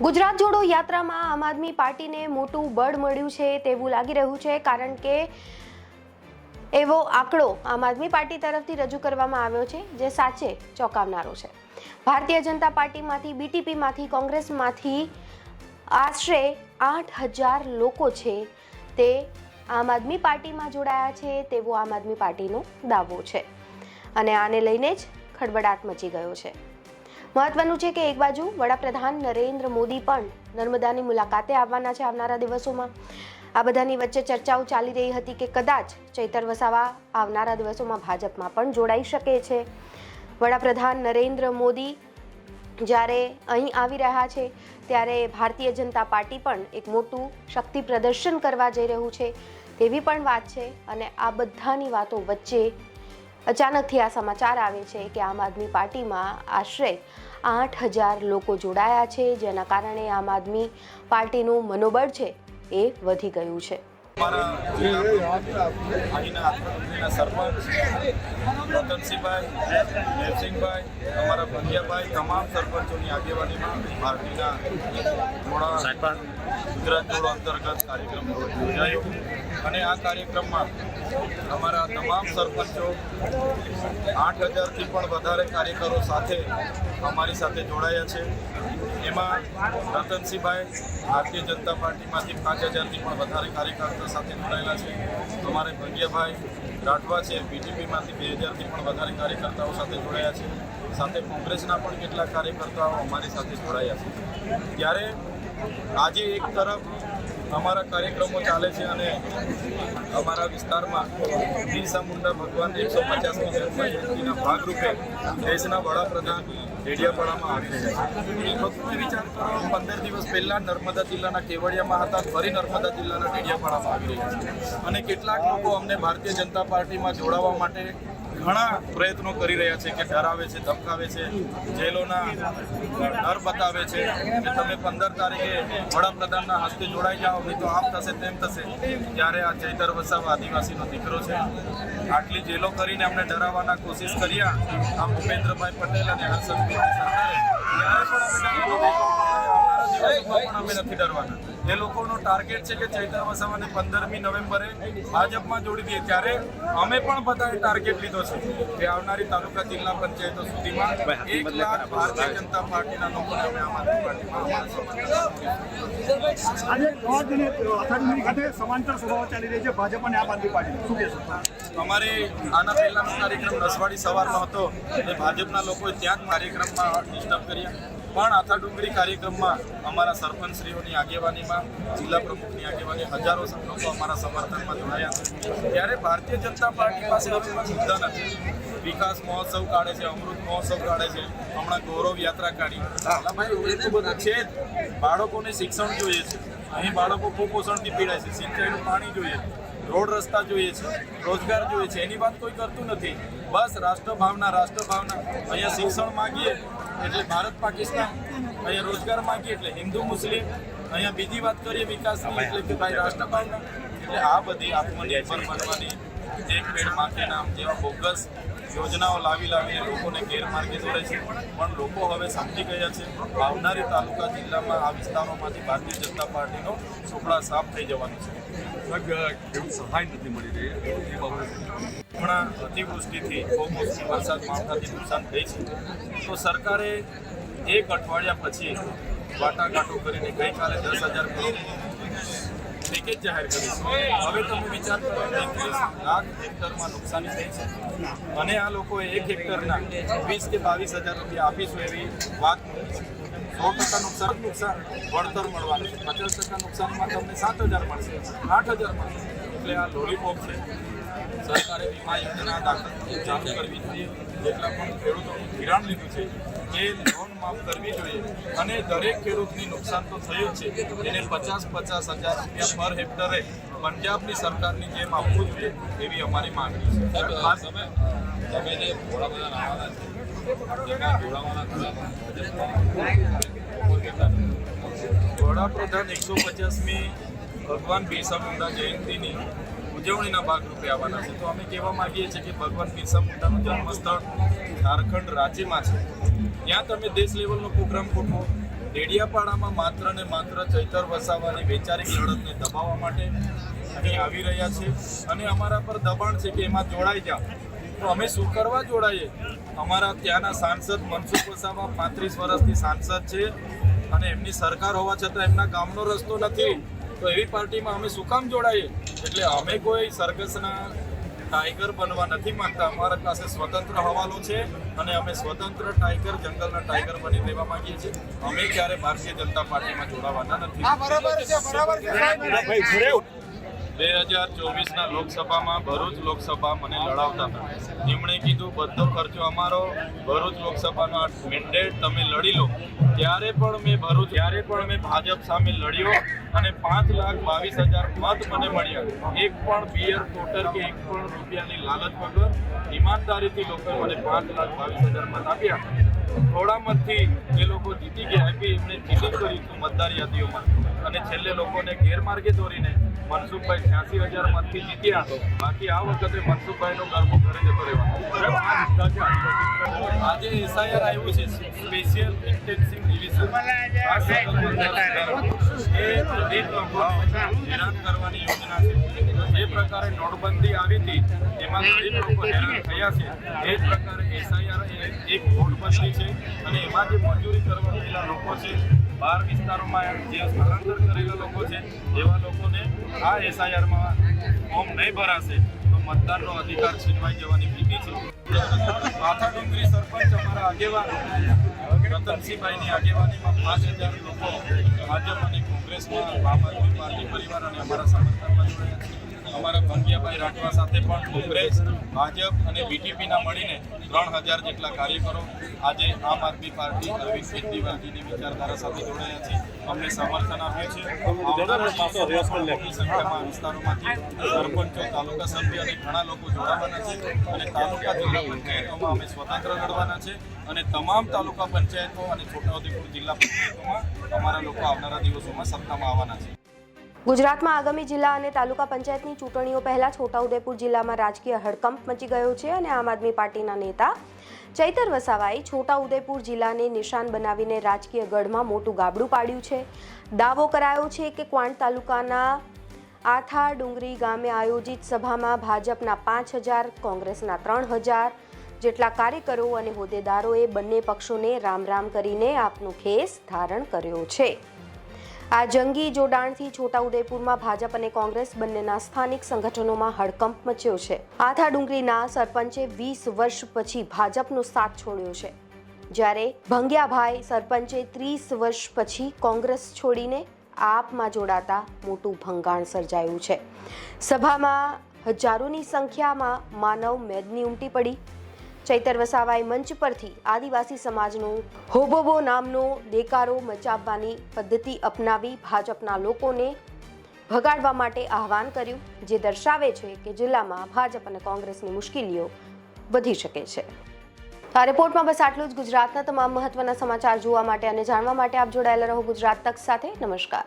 ગુજરાત જોડો યાત્રામાં આમ આદમી પાર્ટીને મોટું બળ મળ્યું છે તેવું લાગી રહ્યું છે, કારણ કે એવો આંકડો આમ આદમી પાર્ટી તરફથી રજૂ કરવામાં આવ્યો છે, જે સાચે ચોંકાવનારો છે. ભારતીય જનતા પાર્ટીમાંથી, બીટીપીમાંથી, કોંગ્રેસમાંથી આશરે આઠ હજાર લોકો છે તે આમ આદમી પાર્ટીમાં જોડાયા છે, તેવો આમ આદમી પાર્ટીનો દાવો છે. અને આને લઈને જ ખળબડાટ મચી ગયો છે. મહત્વનું છે કે એક બાજુ વડાપ્રધાન નરેન્દ્ર મોદી પણ નર્મદાની મુલાકાતે આવવાના છે આવનારા દિવસોમાં. આ બધાની વચ્ચે ચર્ચાઓ ચાલી રહી હતી કે કદાચ ચૈતર વસાવા આવનારા દિવસોમાં ભાજપમાં પણ જોડાઈ શકે છે. વડાપ્રધાન નરેન્દ્ર મોદી જ્યારે અહીં આવી રહ્યા છે, ત્યારે ભારતીય જનતા પાર્ટી પણ એક મોટું શક્તિ પ્રદર્શન કરવા જઈ રહ્યું છે તેવી પણ વાત છે અને આ બધાની વાતો વચ્ચે અચાનકથી આ સમાચાર આવે છે કે આમ આદમી પાર્ટીમાં આશરે આઠ હજાર લોકો જોડાયા છે જેના કારણે આમ આદમી પાર્ટીનું મનોબળ છે એ વધી ગયું છે. અમારા અહીંના આત્મકંપનીના સરપંચ રતનસિંહભાઈ દેવસિંહભાઈ અમારા ભંગિયાભાઈ તમામ સરપંચોની આગેવાનીમાં પાર્ટીના થોડા ગુજરાત જોડો અંતર્ગત કાર્યક્રમ યોજાયો અને આ કાર્યક્રમમાં અમારા તમામ સરપંચો, આઠ હજારથી પણ વધારે કાર્યકરો સાથે અમારી સાથે જોડાયા છે. એમાં રતનસિંહભાઈ ભારતીય જનતા પાર્ટીમાંથી પાંચ હજારથી પણ વધારે કાર્યકર્તા સાથે જોડાયેલા છે. અમારે ભંગિયાભાઈ રાઠવા છે, બીજેપીમાંથી બે હજારથી પણ વધારે કાર્યકર્તાઓ સાથે જોડાયા છે. સાથે કોંગ્રેસના પણ કેટલાક કાર્યકર્તાઓ અમારી સાથે જોડાયા છે. ત્યારે આજે એક તરફ અમારા કાર્યક્રમો ચાલે છે અને અમારા વિસ્તારમાં બિરસા મુંડા ભગવાન એકસો પચાસમી જન્મજયંતિના ભાગરૂપે દેશના વડાપ્રધાન ડેડિયાપાડામાં આવી રહ્યા છે. વિચાર કરો, પંદર દિવસ પહેલાં નર્મદા જિલ્લાના કેવડિયામાં હતા ફરી નર્મદા જિલ્લાના ડેડિયાપાડામાં આવી રહ્યા છે. અને કેટલાક લોકો અમને ભારતીય જનતા પાર્ટીમાં જોડાવા માટે ઘણા પ્રયત્નો કરી રહ્યા છે કે ડરાવે છે, ધમકાવે છે, જેલોના ડર બતાવે છે કે તમે પંદર તારીખે વડાપ્રધાનના હસ્તે જોડાઈ જાઓ, નહીં તો આમ થશે, તેમ થશે. ત્યારે આ ચૈતર વસાવ આદિવાસીનો દીકરો છે. આટલી જેલો કરીને અમને ડરાવવાના કોશિશ કર્યા. આ ભૂપેન્દ્રભાઈ પટેલ અને હર્ષદભાઈ સરકારે. ત્યારે પણ અમે ડરી ગયા. પણ અમે નથી ડરવાના એ લોકોનો ટાર્ગેટ છે કે ચૈતર વસાવાને પંદરમી નવેમ્બરે ભાજપમાં જોડી દઈએ. ત્યારે અમે પણ બધાએ ટાર્ગેટ લીધો છે કે આવનારી તાલુકા જિલ્લા પંચાયતો સુધીમાં એક લાખ ભારતીય જનતા પાર્ટીના લોકોને અમે આમ આદમી પાર્ટીમાં આજે દોઢ દિને અષાઢી ખાતે સમાંતર સભાઓ ચાલી રહી છે ભાજપ અને આમ આદમી પાર્ટી. શું કહેશો? અમારે આના પહેલાનો કાર્યક્રમ રસવાડી સવારનો હતો. એ ભાજપના લોકોએ ત્યાં જ કાર્યક્રમમાં ડિસ્ટર્બ કર્યા. પણ આથા ડુંગરી કાર્યક્રમમાં અમારા સરપંચશ્રીઓની આગેવાનીમાં, જિલ્લા પ્રમુખની આગેવાની હજારો લોકો અમારા સમર્થનમાં જોડાયા. છે ત્યારે ભારતીય જનતા પાર્ટી પાસે હવે મુદ્દા નથી. વિકાસ મહોત્સવ કાઢે છે, અમૃત મહોત્સવ કાઢે છે, હમણાં ગૌરવ યાત્રા કાઢી. ભાઈ એટલું બધું છે બાળકોને શિક્ષણ જોઈએ છે. અહીં બાળકો કુપોષણથી પીડાય છે, સિંચાઈનું પાણી જોઈએ છે. રોડ રસ્તા જોઈએ છે, રોજગાર જોઈએ છે, એની વાત કોઈ કરતું નથી. બસ રાષ્ટ્રભાવના રાષ્ટ્રભાવના. અહીંયા શિક્ષણ માગીએ એટલે ભારત, પાકિસ્તાન. અહીંયા રોજગાર માગીએ એટલે હિન્દુ, મુસ્લિમ. અહીંયા બીજી વાત કરીએ વિકાસની એટલે કે ભાઈ રાષ્ટ્રભાવના. એટલે આ બધી આત્મનિર્ભર બનવાની એક પેડ માટે નામ જેવા બોગસ યોજનાઓ લાવી લાવીને લોકોને ગેરમાર્ગે દોરે છે. પણ લોકો હવે સમજી ગયા છે. આવનારી તાલુકા જિલ્લામાં આ વિસ્તારોમાંથી ભારતીય જનતા પાર્ટીનો ચોપડા સાફ થઈ જવાનો છે. સહાય નથી મળી રહી? એ બાબતે. હમણાં અતિવૃષ્ટિથી કમોસમી વરસાદ માવઠાથી નુકસાન થઈ છે. તો સરકારે એક અઠવાડિયા પછી વાટાઘાટો કરીને ગઈકાલે દસ હજાર કરોડનું પેકેજ જાહેર કર્યું હવે તમે વિચાર કરો એકવીસ લાખ હેક્ટરમાં નુકસાની થઈ છે. અને આ લોકોએ એક હેક્ટરના વીસ કે બાવીસ હજાર રૂપિયા આપીશું એવી વાત સો ટકા નુકસાન નુકસાન વળતર મળવાનું છે. પચાસ ટકા નુકસાનમાં તમને સાત હજાર મળશે. આઠ હજાર મળશે. એટલે આ લોલીપોપ છે. સરકારે વીમા યોજના દાખલ ચાલુ કરવી જોઈએ. જેટલા પણ ખેડૂતો ધિરાણ લીધું છે એ લોન માફ કરવી જોઈએ અને દરેક ખેડૂતની નુકસાન તો થયું છે. એને પચાસ પચાસ હજાર રૂપિયા પર હેક્ટરે પંજાબની સરકારની જેમ આપવું જોઈએ એવી અમારી માંગણી છે. તમે તમે જે આવવાના છે વડાપ્રધાન એકસો પચાસમી ભગવાન બિરસા મુંડા જયંતિની ઉજવણીના ભાગરૂપે આવવાના છે. તો અમે કહેવા માંગીએ છીએ કે ભગવાન બિરસા મુંડાનું જન્મસ્થળ ઝારખંડ રાજ્યમાં છે. ત્યાં તમે દેશ લેવલનો પ્રોગ્રામ ગોઠવો. ડેડિયાપાડામાં માત્ર ને માત્ર ચૈતર વસાવાની વૈચારિક લડતને દબાવવા માટે અહીં આવી રહ્યા છે અને અમારા પર દબાણ છે કે એમાં જોડાઈ જાઓ. તો અમે શું કરવા જોડાઈએ? અમારા ત્યાંના સાંસદ મનસુખ વસાવા પાંત્રીસ વર્ષથી સાંસદ છે અને એમની સરકાર હોવા છતાં એમના ગામનો રસ્તો નથી. તો એવી પાર્ટીમાં અમે શું કામ જોડાઈએ? એટલે અમે કોઈ સરઘસના ટાઈગર બનવા નથી માંગતા. અમારા પાસે સ્વતંત્ર હવાલો છે અને અમે સ્વતંત્ર ટાઈગર જંગલના ટાઈગર બની રહેવા માંગીએ છીએ. અમે ક્યારે ભારતીય જનતા પાર્ટીમાં જોડાવાના નથી. બે હજાર ચોવીસના લોકસભામાં ભરૂચ લોકસભા મને લડાવતા હતા. એમણે કીધું, બધો ખર્ચો અમારો ભરૂચ લોકસભાનો આ મેન્ડેટ તમે લડી લો. ત્યારે પણ મેં ભરૂચ, ત્યારે પણ મેં ભાજપ સામે લડ્યો અને પાંચ લાખ બાવીસ હજાર મત મને મળ્યા. એક પણ બિયર કોટર કે એક પણ રૂપિયાની લાલચ વગર ઈમાનદારીથી લોકો મને પાંચ લાખ બાવીસ હજાર મત આપ્યા. થોડા મતથી એ લોકો જીતી ગયા એમણે ચીટિંગ કર્યું હતું મતદાર યાદીઓમાં. અને છેલ્લે લોકોને ગેરમાર્ગે દોરીને મનસુખભાઈ છ્યાસી હજાર મતથી જીત્યા. બાકી આ વખતે મનસુખભાઈનો ગરબો ઘરે જતો રહેવાનો આજે એસઆઈઆર આવ્યું છે. Special intensive division. એ દલિત લોકોને કરવાની યોજના છે. જે પ્રકારે નોટબંધી આવી હતી, એમાં ગરીબ લોકો હેરાન થયા છે. એ જ પ્રકારે એસઆઈઆર એક નોટબંધી છે અને એમાં જે મજૂરી કરવા લોકો છે, બહાર વિસ્તારોમાં જે સ્થળાંતર કરેલા લોકો છે, એવા લોકોને આ એસઆઈઆરમાં ફોર્મ નહીં ભરાશે, તો મતદાનનો અધિકાર છીનવાઈ જવાની ભીતિ છે. માથા ડુંગરી સરપંચ અમારા આગેવાન, રતનસિંહભાઈની આગેવાનીમાં પાંચ હજાર લોકો ભાજપ અને કોંગ્રેસમાં આમ આદમી પાર્ટી પરિવાર અને અમારા સમર્થનમાં જોડાયા છે. અમારા ભંગિયાભાઈ રાઠવા સાથે પણ કોંગ્રેસ ભાજપ અને બીટીપીના મળીને ત્રણ હજાર જેટલા કાર્યકરો આજે આમ આદમી પાર્ટી અરવિંદ કેજરીવાલજીની વિચારધારા સાથે જોડાયા છે. અમને સમર્થન આપ્યું છે. સંખ્યામાં વિસ્તારોમાંથી સરપંચો તાલુકા સભ્ય અને ઘણા લોકો જોડાવાના છે. અને તાલુકા જિલ્લા પંચાયતોમાં અમે સ્વતંત્ર લડવાના છે. અને તમામ તાલુકા પંચાયતો અને છોટાઉદેપુર જિલ્લા પંચાયતોમાં અમારા લોકો આવનારા દિવસોમાં સત્તામાં આવવાના છે. ગુજરાતમાં આગામી જિલ્લા અને તાલુકા પંચાયતની ચૂંટણીઓ પહેલા છોટાઉદેપુર જિલ્લામાં રાજકીય હડકંપ મચી ગયો છે અને આમ આદમી પાર્ટીના નેતા ચૈતર વસાવાએ છોટાઉદેપુર જિલ્લાને નિશાન બનાવીને રાજકીય ગઢમાં મોટું ગાબડું પાડ્યું છે. દાવો કરાયો છે કે ક્વાંટ તાલુકાના આથા ડુંગરી ગામે આયોજિત સભામાં ભાજપના પાંચ હજાર, કોંગ્રેસના ત્રણ હજાર જેટલા કાર્યકરો અને હોદ્દેદારોએ બંને પક્ષોને રામ રામ કરીને આપનો ખેસ ધારણ કર્યો છે. આ જંગી જોડાણથી છોટાઉદેપુરમાં ભાજપ અને કોંગ્રેસ બંનેના સ્થાનિક સંગઠનોમાં હડકંપ મચ્યો છે. આથા ડુંગરીના સરપંચે વીસ વર્ષ પછી ભાજપનો સાથ છોડ્યો છે. જ્યારે ભંગ્યાભાઈ સરપંચે ત્રીસ વર્ષ પછી કોંગ્રેસ છોડીને આપમાં જોડાતા મોટું ભંગાણ સર્જાયું છે. સભામાં હજારોની સંખ્યામાં માનવ મેદની ઉમટી પડી. ચૈતર વસાવાએ મંચ પરથી આદિવાસી સમાજનો હોબોબો નામનો દેકારો મચાવવાની પદ્ધતિ અપનાવી ભાજપના લોકોને ભગાડવા માટે આહવાન કર્યું, જે દર્શાવે છે કે જિલ્લામાં ભાજપ અને કોંગ્રેસની મુશ્કેલીઓ વધી શકે છે. આ રિપોર્ટમાં બસ આટલું જ. ગુજરાતના તમામ મહત્વના સમાચાર જોવા માટે અને જાણવા માટે આપ જોડાયેલા રહો ગુજરાત તક સાથે. નમસ્કાર.